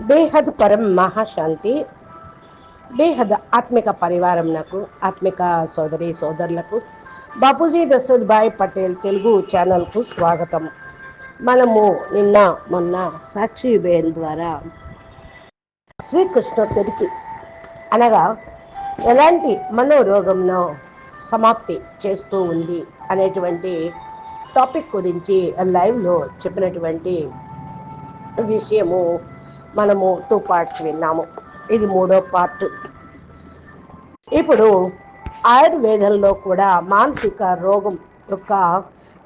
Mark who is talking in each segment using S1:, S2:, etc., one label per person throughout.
S1: బేహద్ పరం మహాశాంతి బేహద్ ఆత్మిక పరివారం నాకు ఆత్మిక సోదరి సోదరులకు. బాపూజీ దశరథ్ భాయ్ పటేల్ తెలుగు ఛానల్కు స్వాగతం. మనము నిన్న మొన్న సాక్షి బేన్ ద్వారా శ్రీకృష్ణ తెరిచి అనగా ఎలాంటి మనోరోగంను సమాప్తి చేస్తూ ఉంది అనేటువంటి టాపిక్ గురించి లైవ్లో చెప్పినటువంటి విషయము మనము టూ పార్ట్స్ విన్నాము. ఇది మూడో పార్ట్ ఇప్పుడు ఆయుర్వేదంలో కూడా మానసిక రోగం యొక్క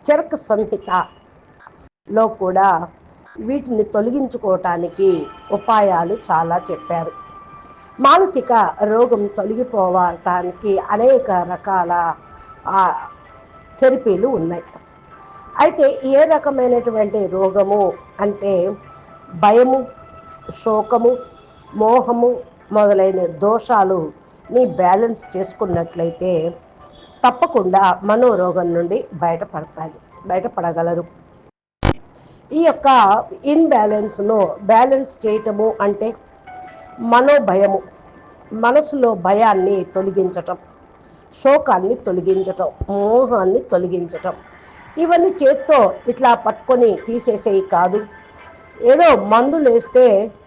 S1: చరక సంహితలో కూడా వీటిని తొలగించుకోవటానికి ఉపాయాలు చాలా చెప్పారు. మానసిక రోగం తొలగిపోవటానికి అనేక రకాల థెరపీలు ఉన్నాయి. అయితే ఏ రకమైనటువంటి రోగము అంటే భయము శోకము మోహము మొదలైన దోషాలు నీ బ్యాలెన్స్ చేసుకున్నట్లయితే తప్పకుండా మనోరోగం నుండి బయటపడతాయి బయటపడగలరు. ఈ యొక్క ఇన్బ్యాలెన్స్ను బ్యాలెన్స్ చేయటము అంటే మనోభయము మనసులో భయాన్ని తొలగించటం శోకాన్ని తొలగించటం మోహాన్ని తొలగించటం. ఇవన్నీ చేత్తో ఇట్లా పట్టుకొని తీసేసేవి కాదు. ఏదో మందులు వేస్తే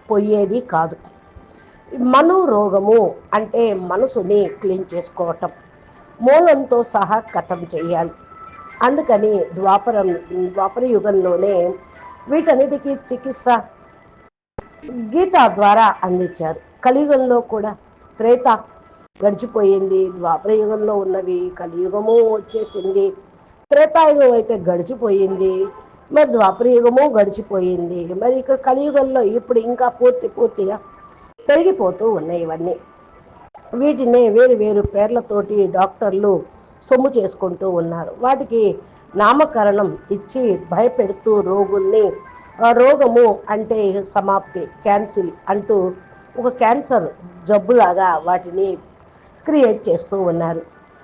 S1: పోయేది కాదు. మనోరోగము అంటే మనసుని క్లీన్ చేసుకోవటం మూలంతో సహా కథం చేయాలి. అందుకని ద్వాపరం ద్వాపర యుగంలోనే వీటన్నిటికీ చికిత్స గీత ద్వారా అందించారు. కలియుగంలో కూడా త్రేత గడిచిపోయింది. ద్వాపర యుగంలో ఉన్నవి కలియుగము వచ్చేసింది. త్రేతాయుగం అయితే గడిచిపోయింది. మరి ద్వాపరయుగము గడిచిపోయింది. మరి ఇక్కడ కలియుగంలో ఇప్పుడు ఇంకా పూర్తి పూర్తిగా పెరిగిపోతూ ఉన్నాయి ఇవన్నీ. వీటినే వేరు వేరు పేర్లతోటి డాక్టర్లు సొమ్ము చేసుకుంటూ ఉన్నారు. వాటికి నామకరణం ఇచ్చి భయపెడుతూ రోగుల్ని రోగము అంటే సమాప్తి క్యాన్సిల్ అంటూ ఒక క్యాన్సర్ జబ్బులాగా వాటిని క్రియేట్ చేస్తూ ఉన్నారు.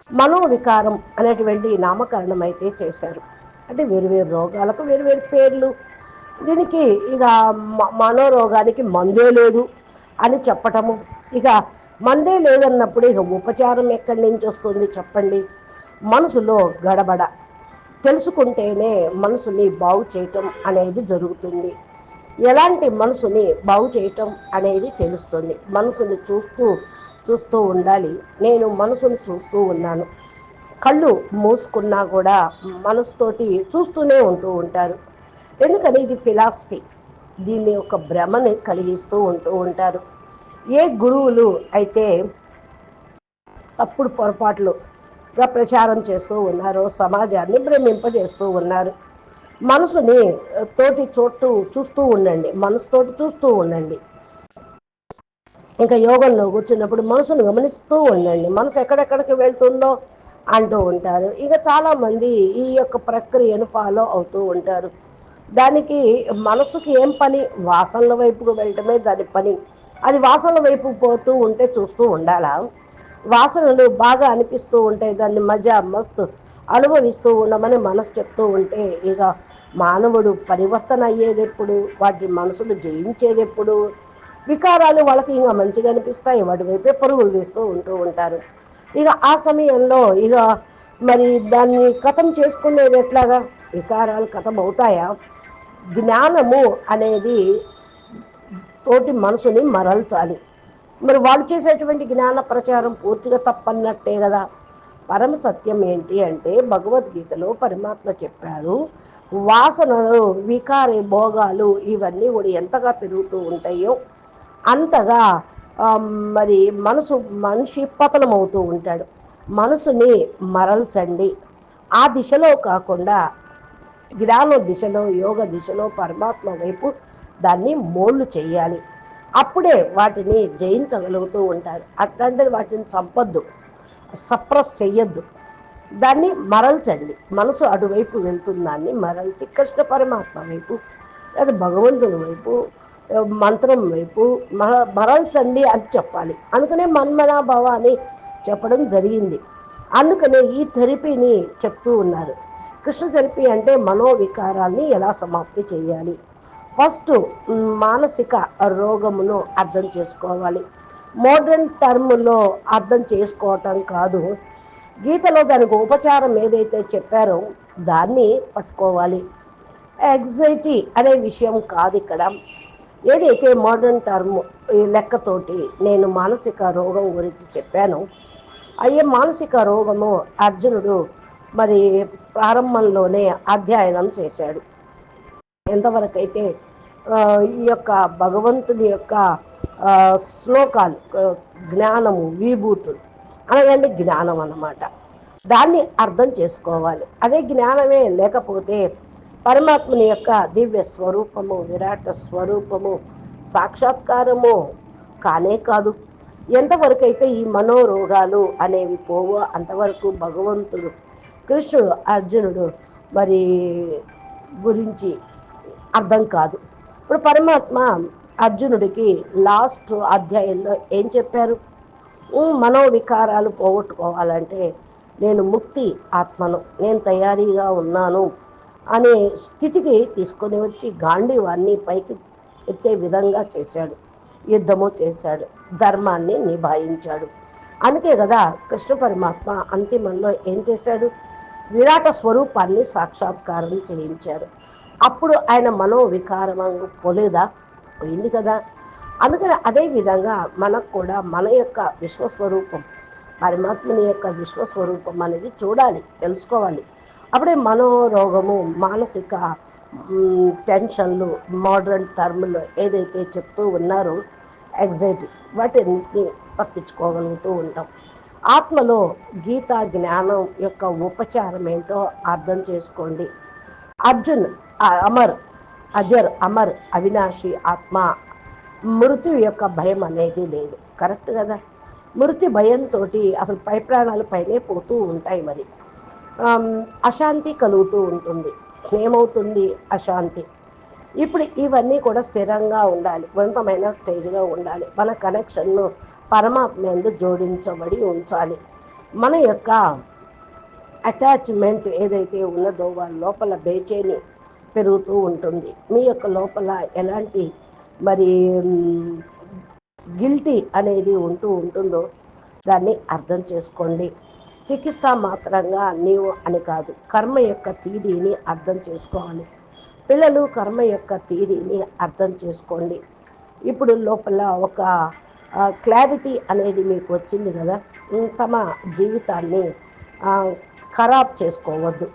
S1: మనోవికారం అనేటువంటి నామకరణం అయితే చేశారు. అంటే వేరు వేరు రోగాలకు వేరు వేరు పేర్లు. దీనికి ఇక మనోరోగానికి మందే లేదు అని చెప్పటము. ఇక మందే లేదన్నప్పుడు ఇక ఉపచారం ఎక్కడి నుంచి వస్తుంది చెప్పండి? మనసులో గడబడ. తెలుసుకుంటేనే మనసుని బాగు చేయటం అనేది జరుగుతుంది. ఎలాంటి మనసుని బాగు చేయటం అనేది తెలుస్తుంది. మనసుని చూస్తూ చూస్తూ ఉండాలి. నేను మనసుని చూస్తూ ఉన్నాను. కళ్ళు మూసుకున్నా కూడా మనసుతోటి చూస్తూనే ఉంటూ ఉంటారు. ఎందుకని? ఇది ఫిలాసఫీ. దీన్ని ఒక భ్రమని కలిగిస్తూ ఉంటూ ఉంటారు. ఏ గురువులు అయితే తప్పుడు పొరపాట్లుగా ప్రచారం చేస్తూ ఉన్నారో సమాజాన్ని భ్రమింపజేస్తూ ఉన్నారు. మనసుని తోటి చోటు చూస్తూ ఉండండి. మనసుతోటి చూస్తూ ఉండండి. ఇంకా యోగంలో కూర్చున్నప్పుడు మనసును గమనిస్తూ ఉండండి. మనసు ఎక్కడెక్కడికి వెళ్తుందో అంటూ ఉంటారు. ఇక చాలామంది ఈ యొక్క ప్రక్రియను ఫాలో అవుతూ ఉంటారు. దానికి మనసుకు ఏం పని? వాసనల వైపుకు వెళ్ళటమే దాని పని. అది వాసనల వైపు పోతూ ఉంటే చూస్తూ ఉండాలా? వాసనలు బాగా అనిపిస్తూ ఉంటాయి దాన్ని మజా మస్తు అనుభవిస్తూ ఉండమని మనసు చెప్తూ ఉంటే ఇక మానవుడు పరివర్తన అయ్యేది ఎప్పుడు వాటి మనసును జయించేది ఎప్పుడు వికారాలు వాళ్ళకి ఇంకా మంచిగా అనిపిస్తాయి. వాటి వైపే పరుగులు తీస్తూ ఉంటూ ఉంటారు. ఇక ఆ సమయంలో ఇక మరి దాన్ని కథం చేసుకునేది ఎట్లాగా? వికారాలు కథం అవుతాయా జ్ఞానము అనేది తోటి మనసుని మరల్చాలి. మరి వాళ్ళు చేసేటువంటి జ్ఞాన ప్రచారం పూర్తిగా తప్పన్నట్టే కదా? పరమ సత్యం ఏంటి అంటే భగవద్గీతలో పరమాత్మ చెప్పారు వాసనలు వికారి భోగాలు ఇవన్నీ కూడా ఎంతగా పెరుగుతూ ఉంటాయో అంతగా మరి మనసు మనిషి పతనమవుతూ ఉంటాడు. మనసుని మరల్చండి. ఆ దిశలో కాకుండా జ్ఞాన దిశలో యోగ దిశలో పరమాత్మ వైపు దాన్ని మోళ్ళు చేయాలి. అప్పుడే వాటిని జయించగలుగుతూ ఉంటారు. అట్లాంటిది వాటిని చంపొద్దు. సప్రెస్ చెయ్యొద్దు. దాన్ని మరల్చండి. మనసు అటువైపు వెళ్తుందాన్ని మరల్చి కృష్ణ పరమాత్మ వైపు లేదా భగవంతుని వైపు మంత్రం వైపు మరల్చండి అని చెప్పాలి. అందుకనే మన్మనాభవ అని చెప్పడం జరిగింది. అందుకనే ఈ థెరపీని చెప్తూ ఉన్నారు. కృష్ణ థెరపీ అంటే మనోవికారాల్ని ఎలా సమాప్తి చేయాలి? ఫస్ట్ మానసిక రోగమును అర్థం చేసుకోవాలి. మోడ్రన్ టర్మ్లో అర్థం చేసుకోవటం కాదు. గీతలో దానికి ఉపచారం ఏదైతే చెప్పారో దాన్ని పట్టుకోవాలి. ఎగ్జైటీ అనే విషయం కాదు ఇక్కడ. ఏదైతే మోడర్న్ టర్మ్ ఈ లెక్కతోటి నేను మానసిక రోగం గురించి చెప్పాను అయ్యే మానసిక రోగము అర్జునుడు మరి ప్రారంభంలోనే అధ్యయనం చేశాడు. ఎంతవరకు అయితే ఈ యొక్క భగవంతుని యొక్క శ్లోకాలు జ్ఞానము విభూతులు అనగండి జ్ఞానం అన్నమాట. దాన్ని అర్థం చేసుకోవాలి. అదే జ్ఞానమే లేకపోతే పరమాత్మని యొక్క దివ్య స్వరూపము విరాట స్వరూపము సాక్షాత్కారము కానే కాదు. ఎంతవరకు అయితే ఈ మనోరోగాలు అనేవి పోవో అంతవరకు భగవంతుడు కృష్ణుడు అర్జునుడు మరి గురించి అర్థం కాదు. ఇప్పుడు పరమాత్మ అర్జునుడికి లాస్ట్ అధ్యాయంలో ఏం చెప్పారు? మనోవికారాలు పోగొట్టుకోవాలంటే నేను ముక్తి ఆత్మను నేను తయారీగా ఉన్నాను. అనే స్థితికి తీసుకొని వచ్చి గాంధీవాన్ని పైకి ఎత్తే విధంగా చేశాడు. యుద్ధము చేశాడు. ధర్మాన్ని నిభాయించాడు. అందుకే కదా కృష్ణ పరమాత్మ అంతిమంలో ఏం చేశాడు? విరాట స్వరూపాన్ని సాక్షాత్కారం చేయించారు అప్పుడు ఆయన మనోవికారము పోలేదా? పోయింది కదా. అందుకని అదే విధంగా మనకు కూడా మన యొక్క విశ్వస్వరూపం పరమాత్మని యొక్క విశ్వస్వరూపం అనేది చూడాలి తెలుసుకోవాలి. అప్పుడే మనోరోగము మానసిక టెన్షన్లు మోడర్న్ టర్మ్లో ఏదైతే చెప్తూ ఉన్నారో ఎగ్జైటీ వాటిని తప్పించుకోగలుగుతూ ఉంటాం. ఆత్మలో గీతా జ్ఞానం యొక్క ఉపచారం ఏంటో అర్థం చేసుకోండి. అర్జున్ అమర్ అజర్ అమర్ అవినాశి ఆత్మ మృతి యొక్క భయం అనేది లేదు. కరెక్ట్ కదా? మృతి భయంతో అసలు పై ప్రాణాలు పైనే పోతూ ఉంటాయి మరి. అశాంతి కలుగుతూ ఉంటుంది. ఏమవుతుంది? అశాంతి. ఇప్పుడు ఇవన్నీ కూడా స్థిరంగా ఉండాలి. కొంతమైన స్టేజ్లో ఉండాలి. మన కనెక్షన్ను పరమాత్మ ఎందు జోడించబడి ఉంచాలి. మన యొక్క అటాచ్మెంట్ ఏదైతే ఉన్నదో వాళ్ళ లోపల బేచేని పెరుగుతూ ఉంటుంది. మీ యొక్క లోపల ఎలాంటి మరి గిల్టీ అనేది ఉంటూ ఉంటుందో దాన్ని అర్థం చేసుకోండి. చికిత్స మాత్రంగా నీవు అని కాదు కర్మ యొక్క తీరిని అర్థం చేసుకోవాలి. పిల్లలు కర్మ యొక్క తీరిని అర్థం చేసుకోండి. ఇప్పుడు లోపల ఒక క్లారిటీ అనేది మీకు వచ్చింది కదా? తమ జీవితాన్ని ఖరాబ్ చేసుకోవద్దు.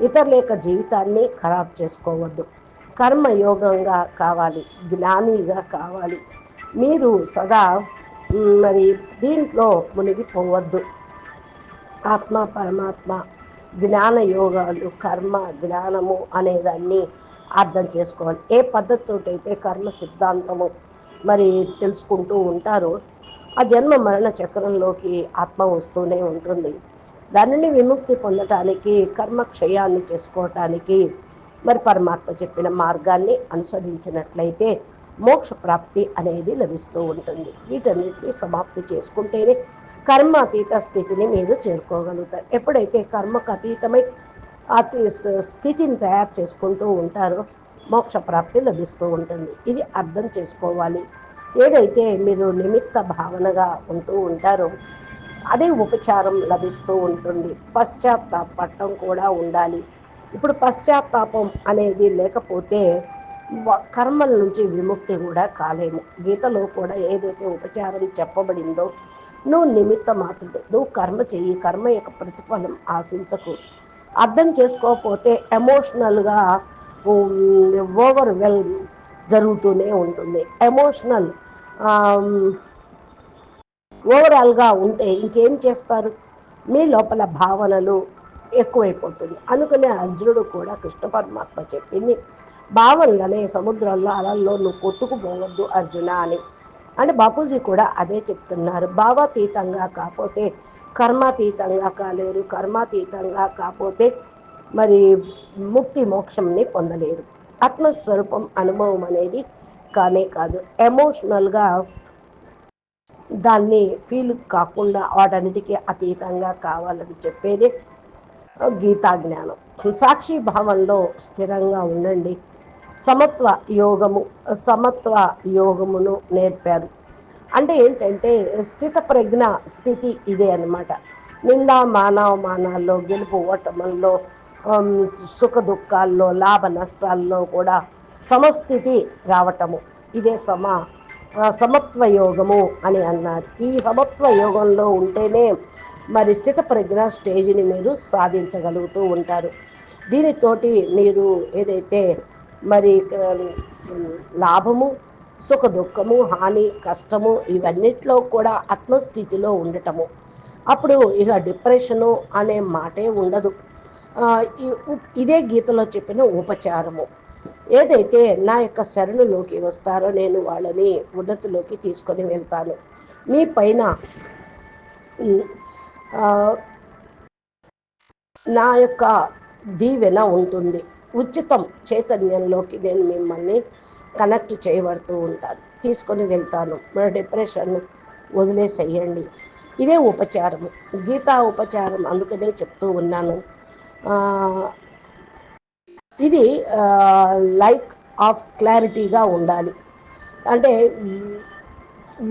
S1: ఇతరుల యొక్క జీవితాన్ని ఖరాబ్ చేసుకోవద్దు. కర్మయోగంగా కావాలి జ్ఞానిగా కావాలి. మీరు సదా మరి దీంట్లో మునిగిపోవద్దు. ఆత్మ పరమాత్మ జ్ఞాన యోగాలు కర్మ జ్ఞానము అనేదాన్ని అర్థం చేసుకోవాలి. ఏ పద్ధతితో అయితే కర్మ సిద్ధాంతము మరి తెలుసుకుంటూ ఉంటారో ఆ జన్మ మరణ చక్రంలోకి ఆత్మ వస్తూనే ఉంటుంది. దానిని విముక్తి పొందటానికి కర్మక్షయాన్ని చేసుకోవటానికి మరి పరమాత్మ చెప్పిన మార్గాన్ని అనుసరించినట్లయితే మోక్ష ప్రాప్తి అనేది లభిస్తూ ఉంటుంది. వీటన్నిటిని సమాప్తి చేసుకుంటేనే కర్మాతీత స్థితిని మీరు చేరుకోగలుగుతారు. ఎప్పుడైతే కర్మకు అతీతమై అతి స్థితిని తయారు చేసుకుంటూ ఉంటారో మోక్ష ప్రాప్తి లభిస్తూ ఉంటుంది. ఇది అర్థం చేసుకోవాలి. ఏదైతే మీరు నిమిత్త భావనగా ఉంటూ ఉంటారో అదే ఉపచారం లభిస్తూ ఉంటుంది. పశ్చాత్తాపట్టం కూడా ఉండాలి. ఇప్పుడు పశ్చాత్తాపం అనేది లేకపోతే కర్మల నుంచి విముక్తి కూడా కాలేము. గీతలో కూడా ఏదైతే ఉపచారం చెప్పబడిందో నువ్వు నిమిత్త మాత్రుడు నువ్వు కర్మ చెయ్యి కర్మ యొక్క ప్రతిఫలం ఆశించకు. అర్థం చేసుకోకపోతే ఎమోషనల్గా ఓవర్ వెల్ జరుగుతూనే ఉంటుంది. ఎమోషనల్ ఓవరాల్గా ఉంటే ఇంకేం చేస్తారు? మీ లోపల భావనలు ఎక్కువైపోతుంది. అనుకునే అర్జునుడు కూడా కృష్ణ పరమాత్మ చెప్పింది భావనలనే సముద్రంలో అలల్లో నువ్వు కొట్టుకుపోవద్దు అర్జున అని. అని బాపూజీ కూడా అదే చెప్తున్నారు. భావాతీతంగా కాకపోతే కర్మాతీతంగా కాలేరు కర్మాతీతంగా కాకపోతే మరి ముక్తి మోక్షంని పొందలేరు. ఆత్మస్వరూపం అనుభవం అనేది కానే కాదు. ఎమోషనల్గా దాన్ని ఫీల్ కాకుండా వాటన్నిటికీ అతీతంగా కావాలని చెప్పేది గీతా జ్ఞానం సాక్షి భావంలో స్థిరంగా ఉండండి. సమత్వ యోగము సమత్వ యోగమును నేర్పారు. అంటే ఏంటంటే స్థిత ప్రజ్ఞ స్థితి ఇదే అనమాట నిందా మానవ మానాల్లో గెలుపు ఓటముల్లో సుఖ దుఃఖాల్లో లాభ నష్టాల్లో కూడా సమస్థితి రావటము. ఇదే సమ సమత్వ యోగము అని అన్నారు. ఈ సమత్వ యోగంలో ఉంటేనే మరి స్థిత ప్రజ్ఞ స్టేజిని మీరు సాధించగలుగుతూ ఉంటారు. దీనితోటి మీరు ఏదైతే మరి లాభము సుఖ దుఃఖము హాని కష్టము ఇవన్నిట్లో కూడా ఆత్మస్థితిలో ఉండటము. అప్పుడు ఇక డిప్రెషను అనే మాటే ఉండదు. ఇదే గీతలో చెప్పిన ఉపచారము. ఏదైతే నా యొక్క శరణులోకి వస్తారో నేను వాళ్ళని ఉన్నతిలోకి తీసుకొని వెళ్తాను. మీ పైన నా యొక్క దీవెన ఉంటుంది. ఉచితం చైతన్యంలోకి నేను మిమ్మల్ని కనెక్ట్ చేయబడుతూ ఉంటాను. తీసుకొని వెళ్తాను. మన డిప్రెషన్ వదిలేసేయండి. ఇదే ఉపచారం గీతా ఉపచారం అందుకనే చెప్తూ ఉన్నాను. ఇది లైక్ ఆఫ్ క్లారిటీగా ఉండాలి. అంటే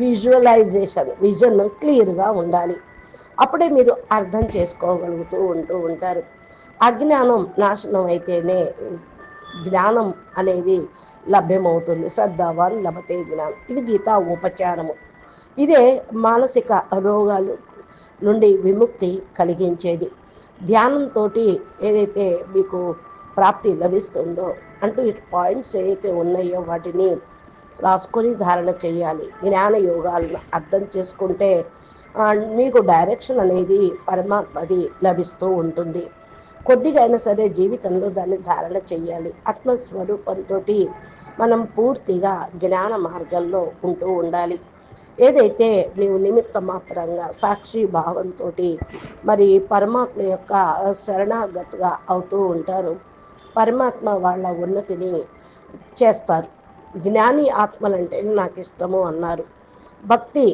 S1: విజువలైజేషన్ విజన్ క్లియర్గా ఉండాలి. అప్పుడే మీరు అర్థం చేసుకోగలుగుతూ ఉంటూ ఉంటారు. అజ్ఞానం నాశనం అయితేనే జ్ఞానం అనేది లభ్యమవుతుంది. శ్రద్ధావాన్ లభతే జ్ఞానం. ఇది గీతా ఉపచారము. ఇదే మానసిక రోగాలు నుండి విముక్తి కలిగించేది. ధ్యానంతో ఏదైతే మీకు ప్రాప్తి లభిస్తుందో అంటూ ఇటు పాయింట్స్ ఏవైతే ఉన్నాయో వాటిని రాసుకొని ధారణ చేయాలి. జ్ఞాన యోగాలను అర్థం చేసుకుంటే మీకు డైరెక్షన్ అనేది పరమాత్మది లభిస్తూ ఉంటుంది. కొద్దిగైనా సరే జీవితంలో దాన్ని ధారణ చేయాలి ఆత్మస్వరూపంతో మనం పూర్తిగా జ్ఞాన మార్గంలో ఉంటూ ఉండాలి. ఏదైతే నీవు నిమిత్త మాత్రంగా సాక్షి భావంతో మరి పరమాత్మ యొక్క శరణాగతిగా అవుతూ ఉంటారు పరమాత్మ వాళ్ళ ఉన్నతిని చేస్తారు. జ్ఞాని ఆత్మలంటే నాకు ఇష్టము అన్నారు. భక్తి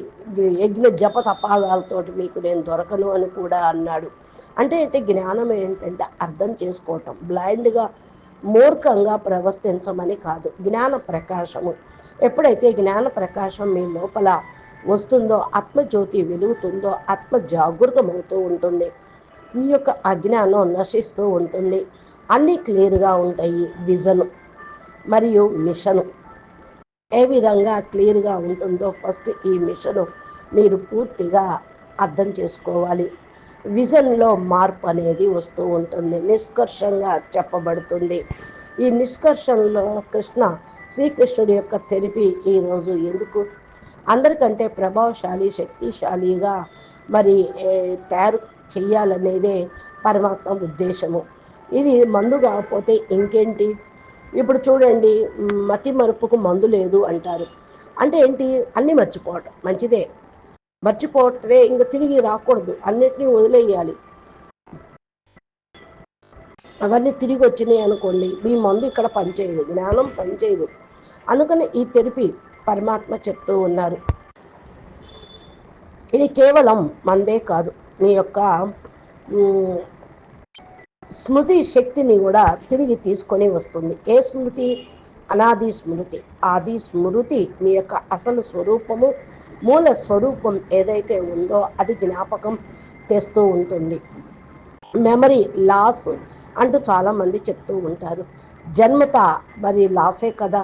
S1: యజ్ఞ జప తపాదాలతోటి మీకు నేను దొరకను అని కూడా అన్నాడు. అంటే అంటే జ్ఞానం ఏంటంటే అర్థం చేసుకోవటం బ్లైండ్గా మూర్ఖంగా ప్రవర్తించమని కాదు. జ్ఞాన ప్రకాశము. ఎప్పుడైతే జ్ఞాన ప్రకాశం మీ లోపల వస్తుందో ఆత్మజ్యోతి వెలుగుతుందో ఆత్మ జాగృతమవుతూ ఉంటుంది. మీ యొక్క అజ్ఞానం నశిస్తూ ఉంటుంది. అన్నీ క్లియర్గా ఉంటాయి. విజను మరియు మిషను. ఏ విధంగా క్లియర్గా ఉంటుందో ఫస్ట్ ఈ మిషను మీరు పూర్తిగా అర్థం చేసుకోవాలి. విజన్లో మార్పు అనేది వస్తూ ఉంటుంది. నిష్కర్షంగా చెప్పబడుతుంది. ఈ నిష్కర్షంలో కృష్ణ శ్రీకృష్ణుడి యొక్క తెరిపి ఈరోజు ఎందుకు? అందరికంటే ప్రభావశాలి శక్తిశాలిగా మరి తయారు చేయాలనేదే పరమాత్మ ఉద్దేశము. ఇది మందు కాకపోతే ఇంకేంటి? ఇప్పుడు చూడండి మతి మరుపుకు మందు లేదు అంటారు. అంటే ఏంటి? అన్నీ మర్చిపోవటం. మంచిదే. మర్చిపోతే ఇంక తిరిగి రాకూడదు. అన్నిటినీ వదిలేయాలి. అవన్నీ తిరిగి వచ్చినాయి అనుకోండి మీ మందు ఇక్కడ పనిచేయదు జ్ఞానం పనిచేయదు. అందుకని ఈ తెరిపి పరమాత్మ చెప్తూ ఉన్నారు. ఇది కేవలం మందే కాదు. మీ యొక్క స్మృతి శక్తిని కూడా తిరిగి తీసుకొని వస్తుంది. ఏ స్మృతి? అనాది స్మృతి. ఆది స్మృతి మీ యొక్క అసలు స్వరూపము మూల స్వరూపం ఏదైతే ఉందో అది జ్ఞాపకం తెస్తూ ఉంటుంది. మెమరీ లాస్ అంటూ చాలామంది చెప్తూ ఉంటారు. జన్మత మరి లాసే కదా.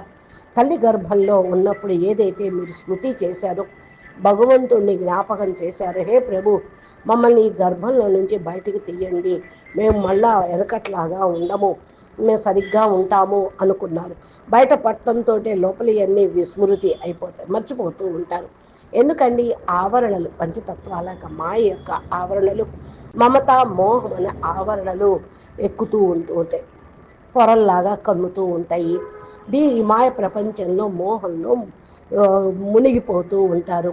S1: తల్లి గర్భంలో ఉన్నప్పుడు ఏదైతే మీరు స్మృతి చేశారో భగవంతుణ్ణి జ్ఞాపకం చేశారు హే ప్రభు మమ్మల్ని ఈ గర్భంలో నుంచి బయటికి తీయండి. మేము మళ్ళా వెనకట్లాగా ఉండము. మేము సరిగ్గా ఉంటాము అనుకున్నారు. బయట పట్టడంతో లోపలి అన్నీ విస్మృతి అయిపోతాయి మర్చిపోతూ ఉంటారు. ఎందుకండి? ఆవరణలు పంచతత్వాల యొక్క మాయ యొక్క ఆవరణలు మమత మోహం అనే ఆవరణలు ఎక్కుతూ ఉంటూ ఉంటాయి. పొరల్లాగా కమ్ముతూ ఉంటాయి. దీని మాయ ప్రపంచంలో మోహంలో మునిగిపోతూ ఉంటారు.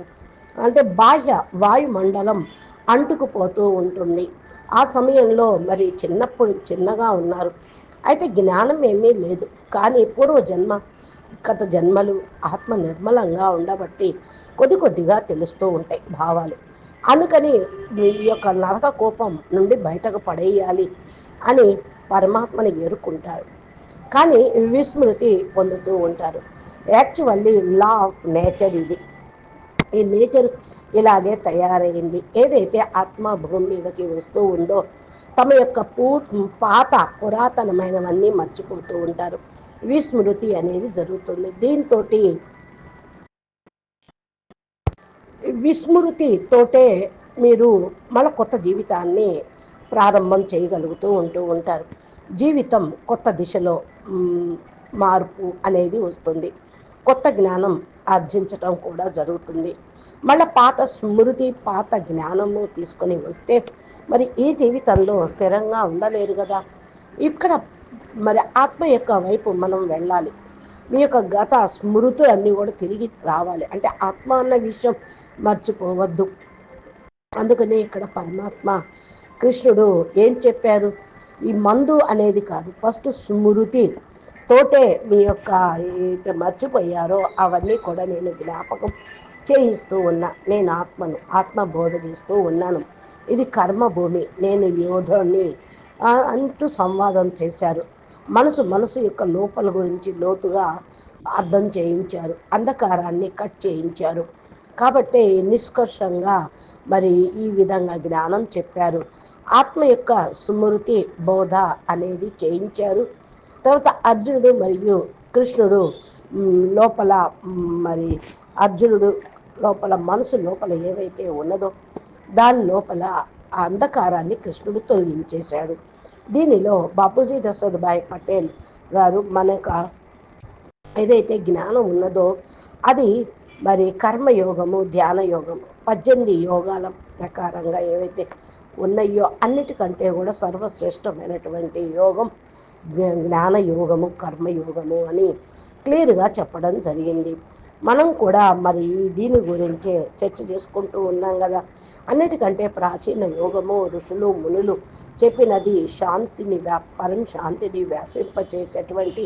S1: అంటే బాహ్య వాయుమండలం అంటుకుపోతూ ఉంటుంది. ఆ సమయంలో మరి చిన్నప్పుడు చిన్నగా ఉన్నారు. అయితే జ్ఞానం ఏమీ లేదు. కానీ పూర్వ జన్మ గత జన్మలు ఆత్మ నిర్మలంగా ఉండబట్టి కొద్ది కొద్దిగా తెలుస్తూ ఉంటాయి భావాలు. అందుకని ఈ యొక్క నరక కోపం నుండి బయటకు పడేయాలి అని పరమాత్మని ఏరుకుంటారు. కానీ విస్మృతి పొందుతూ ఉంటారు. యాక్చువల్లీ లా ఆఫ్ నేచర్ ఇది. ఈ నేచర్ ఇలాగే తయారైంది. ఏదైతే ఆత్మ భూమి మీదకి వస్తూ ఉందో తమ యొక్క పూర్ పాత పురాతనమైనవన్నీ మర్చిపోతూ ఉంటారు. విస్మృతి అనేది జరుగుతుంది. దీంతో విస్మృతితోటే మీరు మన కొత్త జీవితాన్ని ప్రారంభం చేయగలుగుతూ ఉంటూ ఉంటారు. జీవితం కొత్త దిశలో మార్పు అనేది వస్తుంది. కొత్త జ్ఞానం ఆర్జించటం కూడా జరుగుతుంది. మళ్ళీ పాత స్మృతి పాత జ్ఞానము తీసుకొని వస్తే మరి ఈ జీవితంలో స్థిరంగా ఉండలేరు కదా. ఇక్కడ మరి ఆత్మ యొక్క వైపు మనం వెళ్ళాలి. మీ యొక్క గత స్మృతులన్నీ కూడా తిరిగి రావాలి. అంటే ఆత్మ అన్న విషయం మర్చిపోవద్దు. అందుకనే ఇక్కడ పరమాత్మ కృష్ణుడు ఏం చెప్పారు? ఈ మందు అనేది కాదు ఫస్ట్ స్మృతి. తోటే మీ యొక్క ఏదైతే మర్చిపోయారో అవన్నీ కూడా నేను జ్ఞాపకం చేయిస్తూ ఉన్నా. నేను ఆత్మను ఆత్మ బోధ చేస్తూ ఉన్నాను. ఇది కర్మభూమి. నేను యోధుని అంటూ సంవాదం చేశారు. మనసు మనసు యొక్క లోపల గురించి లోతుగా అర్థం చేయించారు. అంధకారాన్ని కట్ చేయించారు. కాబట్టి నిష్కర్షంగా మరి ఈ విధంగా జ్ఞానం చెప్పారు. ఆత్మ యొక్క స్మృతి బోధ అనేది చేయించారు. తర్వాత అర్జునుడు మరియు కృష్ణుడు లోపల మరి అర్జునుడు లోపల మనసు లోపల ఏవైతే ఉన్నదో దాని లోపల ఆ అంధకారాన్ని కృష్ణుడు తొలగించేశాడు. దీనిలో బాపూజీ దశరథభాయ్ పటేల్ గారు మనకు ఏదైతే జ్ఞానం ఉన్నదో అది మరి కర్మయోగము ధ్యాన యోగము పద్దెనిమిది యోగాల ప్రకారంగా ఏవైతే ఉన్నాయో అన్నిటికంటే కూడా సర్వశ్రేష్టమైనటువంటి యోగం జ్ఞాన యోగము కర్మయోగము అని క్లియర్గా చెప్పడం జరిగింది. మనం కూడా మరి దీని గురించే చర్చ చేసుకుంటూ ఉన్నాం కదా. అన్నిటికంటే ప్రాచీన యోగము ఋషులు మునులు చెప్పినది శాంతిని వ్యాపారం శాంతిని వ్యాపింపచేసేటువంటి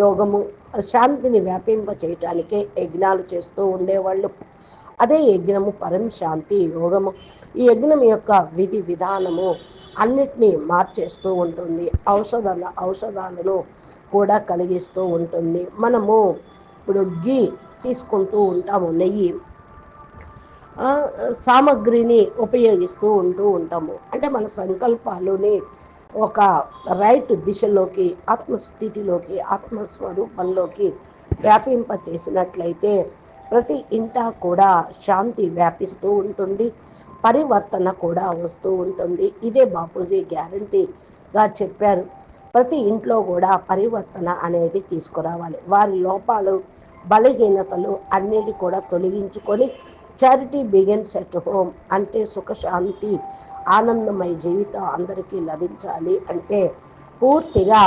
S1: యోగము శాంతిని వ్యాపింప చేయటానికే యజ్ఞాలు చేస్తూ ఉండేవాళ్ళు. అదే యజ్ఞము పరం శాంతి యోగము. ఈ యజ్ఞం యొక్క విధి విధానము అన్నిటినీ మార్చేస్తూ ఉంటుంది. ఔషధాల ఔషధాలను కూడా కలిగిస్తూ ఉంటుంది. మనము ఇప్పుడు గీ తీసుకుంటూ ఉంటాము నెయ్యి. సామగ్రిని ఉపయోగిస్తూ ఉంటూ ఉంటాము. అంటే మన సంకల్పాలని ఒక రైట్ దిశలోకి ఆత్మస్థితిలోకి ఆత్మస్వరూపంలోకి వ్యాపింప చేసినట్లయితే ప్రతి ఇంట కూడా శాంతి వ్యాపిస్తూ ఉంటుంది పరివర్తన కూడా వస్తూ ఉంటుంది. ఇదే బాపూజీ గ్యారంటీగా చెప్పారు. ప్రతి ఇంట్లో కూడా పరివర్తన అనేది తీసుకురావాలి. వారి లోపాలు బలహీనతలు అన్నిటి కూడా తొలగించుకొని చారిటీ బిగిన్స్ ఎట్ హోమ్ అంటే సుఖశాంతి ఆనందమయ జీవితం అందరికీ లభించాలి అంటే పూర్తిగా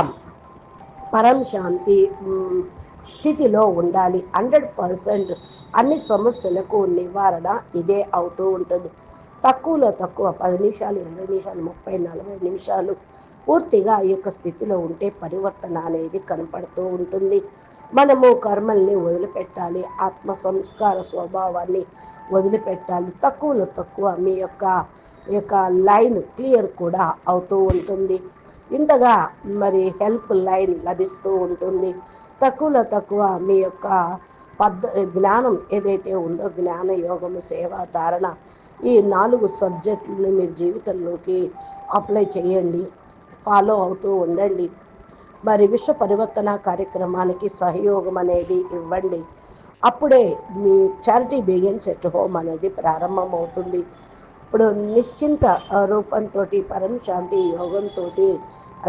S1: పరం శాంతి స్థితిలో ఉండాలి. హండ్రెడ్ పర్సెంట్ అన్ని సమస్యలకు నివారణ ఇదే అవుతూ ఉంటుంది. తక్కువలో తక్కువ పది నిమిషాలు ఇరవై నిమిషాలు ముప్పై నలభై నిమిషాలు పూర్తిగా ఈ యొక్క స్థితిలో ఉంటే పరివర్తన అనేది కనపడుతూ ఉంటుంది. మనము కర్మల్ని వదిలిపెట్టాలి. ఆత్మ సంస్కార స్వభావాన్ని వదిలిపెట్టాలి. తక్కువలో తక్కువ మీ యొక్క యొక్క లైన్ క్లియర్ కూడా అవుతూ ఉంటుంది. ఇంతగా మరి హెల్ప్ లైన్ లభిస్తూ ఉంటుంది. తక్కువలో తక్కువ మీ యొక్క పద్ధ జ్ఞానం ఏదైతే ఉందో జ్ఞాన యోగము సేవ ధారణ ఈ నాలుగు సబ్జెక్టులను మీరు జీవితంలోకి అప్లై చేయండి. ఫాలో అవుతూ ఉండండి. మరి విశ్వ పరివర్తన కార్యక్రమానికి సహయోగం అనేది ఇవ్వండి. అప్పుడే మీ చారిటీ బిగిన్స్ ఎట్ హోమ్ అనేది ప్రారంభం అవుతుంది ఇప్పుడు నిశ్చింత రూపంతో పరం శాంతి యోగంతో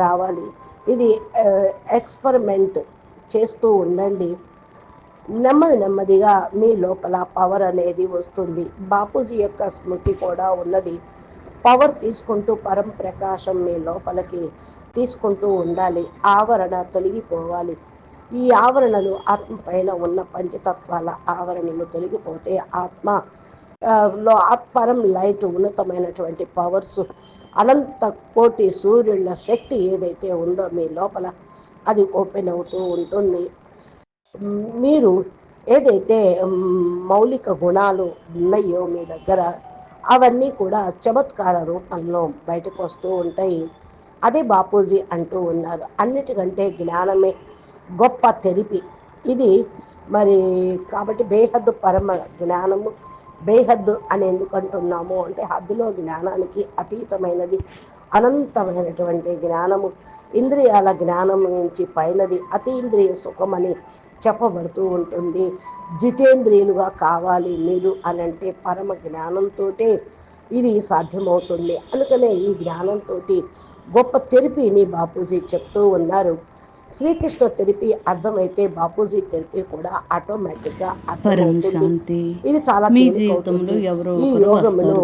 S1: రావాలి. ఇది ఎక్స్పెరిమెంట్ చేస్తూ ఉండండి. నెమ్మది నెమ్మదిగా మీ లోపల పవర్ అనేది వస్తుంది. బాపూజీ యొక్క స్మృతి కూడా ఉన్నది. పవర్ తీసుకుంటూ పరం ప్రకాశం మీ లోపలికి తీసుకుంటూ ఉండాలి. ఆవరణ తొలగిపోవాలి. ఈ ఆవరణలు ఆత్మ పైన ఉన్న పంచతత్వాల ఆవరణలు తొలగిపోతే ఆత్మ లో ఆత్పరం లైట్ ఉన్నతమైనటువంటి పవర్స్ అనంత కోటి సూర్యుల శక్తి ఏదైతే ఉందో మీ లోపల అది ఓపెన్ అవుతూ ఉంటుంది. మీరు ఏదైతే మౌలిక గుణాలు ఉన్నాయో మీ దగ్గర అవన్నీ కూడా చమత్కార రూపంలో బయటకు వస్తూ ఉంటాయి. అదే బాపూజీ అంటూ ఉన్నారు. అన్నిటికంటే జ్ఞానమే గొప్ప తెరిపి ఇది మరి కాబట్టి బేహద్దు పరమ జ్ఞానము. బేహద్దు అని ఎందుకంటున్నాము అంటే హద్దులో జ్ఞానానికి అతీతమైనది అనంతమైనటువంటి జ్ఞానము. ఇంద్రియాల జ్ఞానం నుంచి పైనది అతీంద్రియ సుఖమని చెప్పబడుతూ ఉంటుంది. జితేంద్రియులుగా కావాలి మీరు అని అంటే పరమ జ్ఞానంతో ఇది సాధ్యమవుతుంది. అందుకనే ఈ జ్ఞానంతో గొప్ప తెరిపిని బాపూజీ చెప్తూ ఉన్నారు. శ్రీకృష్ణ తెరిపి అర్థమైతే బాపూజీ తెరిపి కూడా
S2: పరం
S1: అర్థమవుతుంది
S2: శాంతి
S1: ఇది చాలా
S2: మీ. జీవితంలో ఎవరో
S1: యోగమును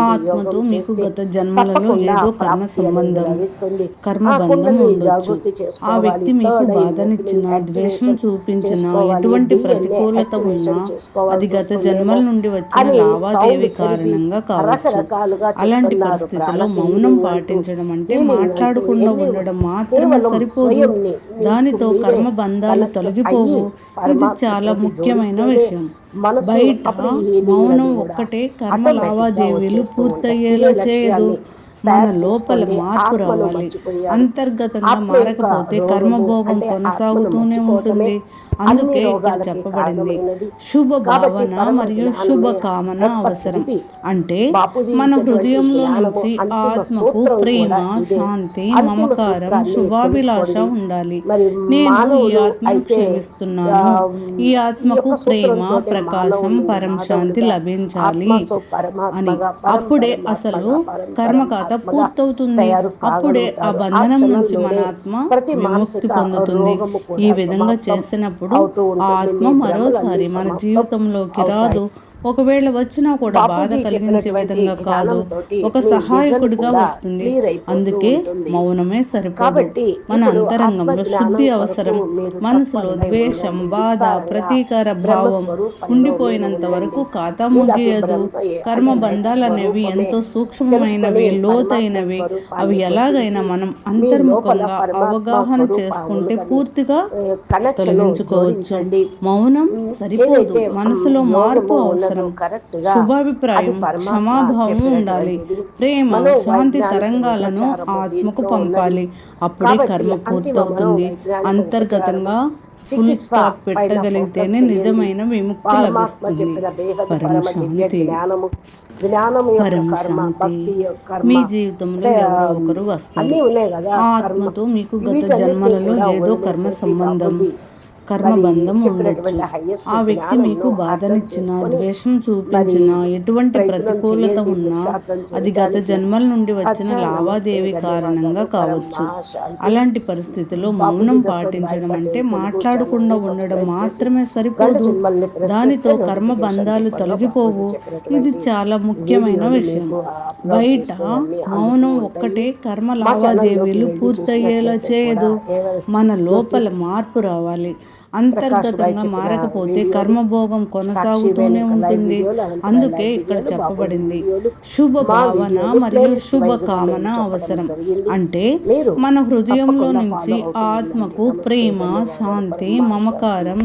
S2: ఆత్మతో మీకు గత జన్మలలో ఏదో కర్మ సంబంధం. కర్మ
S1: ఆ
S2: బంధం ఉండొచ్చు ఆ. వ్యక్తి మీకు బాధనిచ్చిన ద్వేషం చూపించిన. ఎటువంటి ప్రతికూలత ఉన్నా అది గత జన్మల నుండి వచ్చిన లావాదేవీ కారణంగా కావచ్చు అలాంటి. పరిస్థితుల్లో మౌనం పాటించడం అంటే మాట్లాడకుండా ఉండడం మాత్రమే సరిపోదు దానితో కర్మ బంధాలు తొలగిపోవు. ఇది చాలా ముఖ్యమైన విషయం. బయట మౌనం ఒక్కటే కర్మ లావాదేవీలు పూర్తయ్యేలా చేయదు. మన లోపల. మార్పు రావాలి. అంతర్గతంగా మారకపోతే కర్మభోగం కొనసాగుతూనే ఉంటుంది. అందుకే ఇక్కడ చెప్పబడింది. శుభ భావన మరియు శుభ కామన అవసరం. అంటే మన హృదయంలో నుంచి ఆత్మకు ప్రేమ. శాంతి మమకారం శుభాభిలాష. ఉండాలి నేను ఈ ఆత్మను క్షమిస్తున్నాను ఈ ఆత్మకు ప్రేమ ప్రకాశం పరం శాంతి లభించాలి అని అప్పుడే అసలు కర్మకాత పూర్తవుతుంది అప్పుడే ఆ. బంధనం నుంచి మన ఆత్మ విముక్తి పొందుతుంది ఈ విధంగా చేసినప్పుడు
S1: ఉంటుంది.
S2: ఆత్మ మరోసారి మన జీవితంలోకి. రాదు ఒకవేళ వచ్చినా కూడా బాధ కలిగించే విధంగా కాదు ఒక సహాయకుడిగా వస్తుంది అందుకే. మౌనమే సరిపోదు మన అంతరంగంలో శుద్ధి అవసరం మనసులో ద్వేషం. బాధ ప్రతీకార భావం ఉండిపోయినంత వరకు. ఖాతా ముగియదు కర్మ బంధాలు అనేవి ఎంతో సూక్ష్మమైనవి లోతైనవి అవి ఎలాగైనా మనం అంతర్ముఖంగా అవగాహన చేసుకుంటే పూర్తిగా తొలగించుకోవచ్చు. మౌనం సరిపోదు మనసులో మార్పు అవసరం
S1: గా
S2: శుభాభిప్రాయం క్షమాభావం. ఉండాలి. ప్రేమ శాంతి తరంగాలను ఆత్మకు పంపాలి. అప్పుడే కర్మ పూర్తవుతుంది. అంతర్గతంగా ఫుల్ స్టాప్ పెట్టగలిగితేనే నిజమైన. విముక్తి లభిస్తుంది.
S1: చెప్పిన బేహద్దు
S2: పరం
S1: పరమ దివ్య
S2: శాంతి
S1: జ్ఞానము జ్ఞానం యొక్క
S2: పరం
S1: కర్మ
S2: శాంతి.
S1: భక్తి యొక్క కర్మ.
S2: మీ జీవితంలో ఎవరో ఒకరు వస్తారు. ఆత్మతో మీకు గత జన్మలలో ఏదో కర్మ సంబంధం.
S1: బాపూజీ
S2: కర్మ
S1: మరి
S2: బంధం
S1: చెప్పినటువంటి
S2: ఉండొచ్చు ఆ వ్యక్తి మీకు బాధనిచ్చిన ద్వేషం చూపించిన ఎటువంటి ప్రతికూలత ఉన్నా అది గత. జన్మల నుండి వచ్చిన లావాదేవీ కారణంగా కావచ్చు. అలాంటి పరిస్థితిలో మౌనం పాటించడం అంటే మాట్లాడకుండా ఉండడం మాత్రమే సరిపోదు దానితో కర్మ బంధాలు తొలగిపోవు ఇది చాలా ముఖ్యమైన విషయం బయట మౌనం. ఒక్కటే కర్మ లావాదేవీలు పూర్తయ్యేలా చేయదు మన లోపల మార్పు రావాలి అంతర్గతంగా మారకపోతే కర్మభోగం కొనసాగుతూనే ఉంటుంది అందుకే ఇక్కడ చెప్పబడింది శుభ భావన మరియు శుభ కామన అవసరం. అంటే మన హృదయంలో నుంచి ఆత్మకు. ప్రేమ శాంతి మమకారం